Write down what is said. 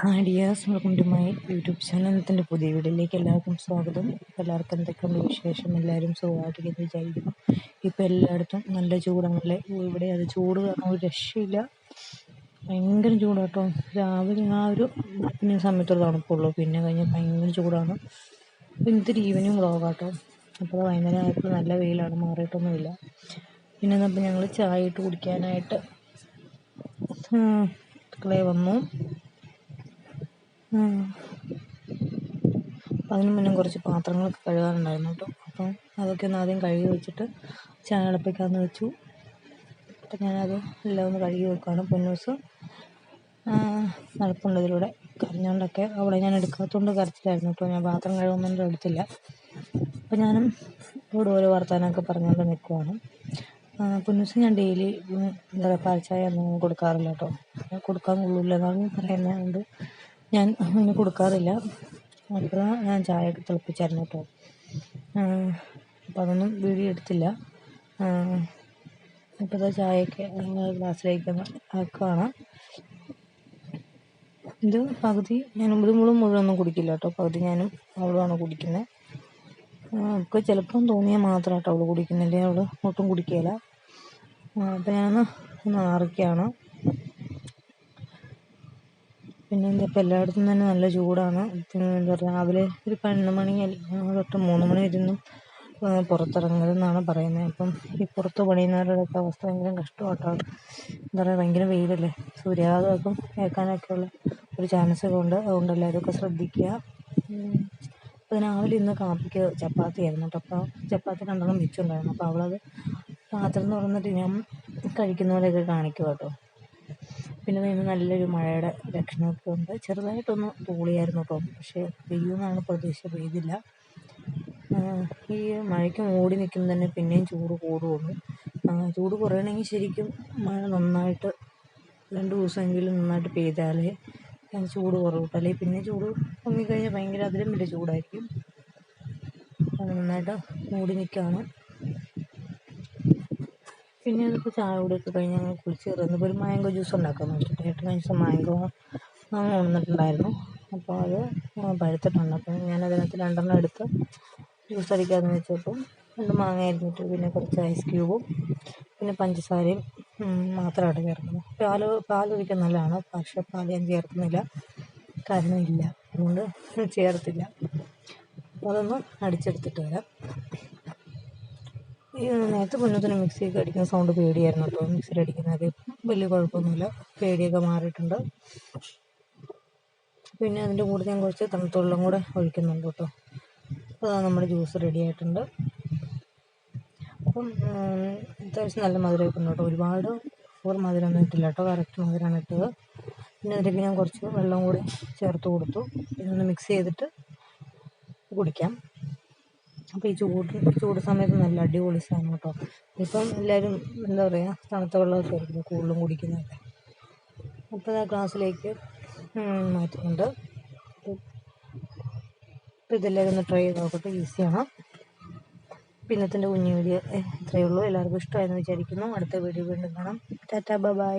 Hi dears welcome to my YouTube channel ഇന്നത്തെ പുതിയ വീഡിയോയിലേക്ക് എല്ലാവർക്കും സ്വാഗതം. എല്ലാവർക്കും എന്തൊക്കെയുണ്ട് വിശേഷം? എല്ലാവരും സുഖമായിട്ടിരിക്കുന്നു വിചാരിക്കുന്നു. ഇപ്പോൾ എല്ലായിടത്തും നല്ല ചൂടാണല്ലേ ഇവിടെ അത് ചൂട് കാരണം ഒരു രക്ഷയില്ല. ഭയങ്കര ചൂടാട്ടോ രാവിലെ ആ ഒരു പിന്നെ സമയത്തൊരു തണുപ്പുള്ളൂ. പിന്നെ കഴിഞ്ഞ് ഭയങ്കര ചൂടാണ്. ഇന്നത്തെ ഈവനിങ് വ്ളോഗാട്ടോ അപ്പോൾ വൈകുന്നേരം ആയപ്പോൾ നല്ല വെയിലാണ്. മാറിയിട്ടൊന്നുമില്ല. പിന്നെ നമ്മൾ ഞങ്ങൾ ചായ ഇട്ട് കുടിക്കാനായിട്ട് അടുക്കളയിൽ വന്നു. അപ്പം അതിന് മുന്നേ കുറച്ച് പാത്രങ്ങളൊക്കെ കഴുകാനുണ്ടായിരുന്നു കേട്ടോ. അപ്പം അതൊക്കെ ഒന്ന് ആദ്യം കഴുകി വെച്ചിട്ട് ചായ തിളപ്പിക്കാമെന്ന് വെച്ചു. അപ്പം ഞാനത് എല്ലാം ഒന്ന് കഴുകി വെക്കുകയാണ് പൊന്നൂസ് നടപ്പുണ്ട് ഇതിലൂടെ. കരഞ്ഞുകൊണ്ടൊക്കെ അവളെ ഞാൻ എടുക്കാത്തതുകൊണ്ട് കരച്ചിലായിരുന്നു കേട്ടോ. ഞാൻ പാത്രം കഴുകുന്നതിന്റെ എടുത്തില്ല അപ്പം ഞാനും ഇവിടെ ഓരോ വർത്തമാനമൊക്കെ പറഞ്ഞുകൊണ്ട് നിൽക്കുവാണ് പൊന്നൂസ് ഞാൻ ഡെയിലി എന്താ പറയുക പാൽച്ചായ ഒന്നും കൊടുക്കാറില്ല കേട്ടോ. കൊടുക്കാൻ കൊള്ളില്ല എന്നാണ് പറയുന്നത് ഞാൻ അങ്ങനെ കൊടുക്കാറില്ല. അപ്പോൾ ഞാൻ ചായയൊക്കെ തിളപ്പിച്ചായിരുന്നു കേട്ടോ. അപ്പം അതൊന്നും വീഡിയോ എടുത്തില്ല. ഇപ്പോൾ ഇതാ ചായയൊക്കെ ഗ്ലാസ്സിലേക്ക് ആക്കുകയാണ് ഇത് പകുതി ഞാൻ ഇത് മുഴുവൻ മുഴുവനൊന്നും കുടിക്കില്ല കേട്ടോ. പകുതി ഞാനും അവളുമാണ് കുടിക്കുന്നത് അവൾക്ക് ചിലപ്പം തോന്നിയാൽ മാത്രം കേട്ടോ അവൾ കുടിക്കുന്നില്ലേ? അവൾ ഒട്ടും കുടിക്കുകയില്ല അപ്പം ഞാനൊന്ന് ഒന്ന് ആറിക്കുകയാണ് പിന്നെ എന്താ ഇപ്പം എല്ലായിടത്തും തന്നെ നല്ല ചൂടാണ്. എന്താ രാവിലെ ഒരു പതിനൊന്ന് മണി തൊട്ട് മൂന്ന് മണി വരെയൊന്നും പുറത്തിറങ്ങരുതെന്നാണ് പറയുന്നത്. അപ്പം ഈ പുറത്ത് പണിയുന്നവരുടെയൊക്കെ അവസ്ഥ ഭയങ്കര കഷ്ടമായിട്ടാണ് എന്താ പറയുക ഭയങ്കര വെയിലല്ലേ. സൂര്യാഘാതമൊക്കെ ഏൽക്കാനൊക്കെയുള്ള ഒരു ചാൻസ് ഒക്കെ ഉണ്ട്. അതുകൊണ്ട് എല്ലാവരും ഒക്കെ ശ്രദ്ധിക്കുക. അപ്പം രാവിലെ ഇന്ന് കാപ്പിക്ക് ചപ്പാത്തി ആയിരുന്നു കേട്ടോ. അപ്പോൾ ചപ്പാത്തി രണ്ടെണ്ണം വെച്ചിട്ടുണ്ടായിരുന്നു അപ്പോൾ അവളത് പാത്രം തുറന്നിട്ട് ഞാൻ കഴിക്കുന്ന പോലെയൊക്കെ കാണിക്കും കേട്ടോ പിന്നെ ഇന്ന് നല്ലൊരു മഴയുടെ ലക്ഷണമൊക്കെ ഉണ്ട്. ചെറുതായിട്ടൊന്ന് തൂളിയായിരുന്നു കേട്ടോ പക്ഷേ പെയ്യുമെന്നാണ് പ്രതീക്ഷ. പെയ്തില്ല. ഈ മഴയ്ക്ക് മൂടി നിൽക്കുമ്പോൾ തന്നെ പിന്നെയും ചൂട് കൂടുകയുള്ളൂ ചൂട് കുറയണമെങ്കിൽ ശരിക്കും മഴ നന്നായിട്ട് രണ്ട് ദിവസമെങ്കിലും നന്നായിട്ട് പെയ്താലേ ചൂട് കുറവ് അല്ലെങ്കിൽ പിന്നെ ചൂട് പൊങ്ങിക്കഴിഞ്ഞാൽ ഭയങ്കര അതിലും വലിയ ചൂടായിരിക്കും നന്നായിട്ട് മൂടി നിൽക്കുകയാണ്. പിന്നെ അതിപ്പോൾ ചായ കുടിയൊക്കെ കഴിഞ്ഞ് ഞങ്ങൾ കുളിച്ച് കയറുന്നു ഒരു മാംഗോ ജ്യൂസ് ഉണ്ടാക്കാൻ നോക്കിയിട്ട് ഏട്ടൻ ദിവസം മാംഗോ കൊണ്ടുവന്നിട്ടുണ്ടായിരുന്നു. അപ്പോൾ അത് പഴുത്തിട്ടുണ്ട്. അപ്പം ഞാൻ അതിനകത്ത് രണ്ടെണ്ണം എടുത്ത് ജ്യൂസ് അടിക്കാമെന്ന് വെച്ചപ്പോൾ രണ്ട് മാങ്ങ അരിഞ്ഞിട്ട് പിന്നെ കുറച്ച് ഐസ് ക്യൂബും പിന്നെ പഞ്ചസാരയും മാത്രമാണ് ചേർക്കുന്നത്. പാൽ പാലൊഴിക്കാൻ നല്ലതാണ്. പക്ഷേ പാൽ ഞാൻ ചേർക്കുന്നില്ല. കാരണം ഇല്ല. അതുകൊണ്ട് ചേർത്തില്ല. അപ്പോൾ അതൊന്ന് അടിച്ചെടുത്തിട്ട് വരാം. നേരത്തെ പൊന്നത്തിന് മിക്സിയൊക്കെ അടിക്കുന്ന സൗണ്ട് പേടിയായിരുന്നു. കേട്ടോ മിക്സിയിൽ അടിക്കുന്നത് വലിയ കുഴപ്പമൊന്നുമില്ല. പേടിയൊക്കെ മാറിയിട്ടുണ്ട്. പിന്നെ അതിന്റെ കൂടെ ഞാൻ കുറച്ച് തണുത്തുള്ളം കൂടെ ഒഴിക്കുന്നുണ്ട് കേട്ടോ. അപ്പോൾ നമ്മുടെ ജ്യൂസ് റെഡി ആയിട്ടുണ്ട്. അപ്പം അത്യാവശ്യം നല്ല മധുരം ഇട്ടുണ്ട് കേട്ടോ. ഒരുപാട് ഓവർ മധുരമൊന്നും ഇട്ടില്ല കേട്ടോ. കറക്റ്റ് മധുരമാണ് ഇട്ടത്. പിന്നെ അതിലേക്ക് ഞാൻ കുറച്ച് വെള്ളം കൂടി ചേർത്ത് കൊടുത്തു. ഒന്ന് മിക്സ് ചെയ്തിട്ട് കുടിക്കാം. അപ്പോൾ ഈ ചൂട് ചൂട് സമയത്ത് നല്ല അടിപൊളി സാധനം കേട്ടോ. ഇപ്പം എല്ലാവരും എന്താ പറയുക തണുത്ത വെള്ളമൊക്കെ ആയിരിക്കും കൂടുതലും കുടിക്കുന്നതൊക്കെ. അപ്പോൾ ആ ഗ്ലാസ്സിലേക്ക് മാറ്റുന്നുണ്ട് അപ്പോൾ ഇതെല്ലാവരും ഒന്ന് ട്രൈ ചെയ്ത് നോക്കട്ടെ ഈസിയാണ് പിന്നത്തിന്റെ കുഞ്ഞു വീഡിയോ ഇത്രയേ ഉള്ളൂ. എല്ലാവർക്കും ഇഷ്ടമായെന്ന് വിചാരിക്കുന്നു. അടുത്ത വീഡിയോ വീണ്ടും കാണാം. Tata bye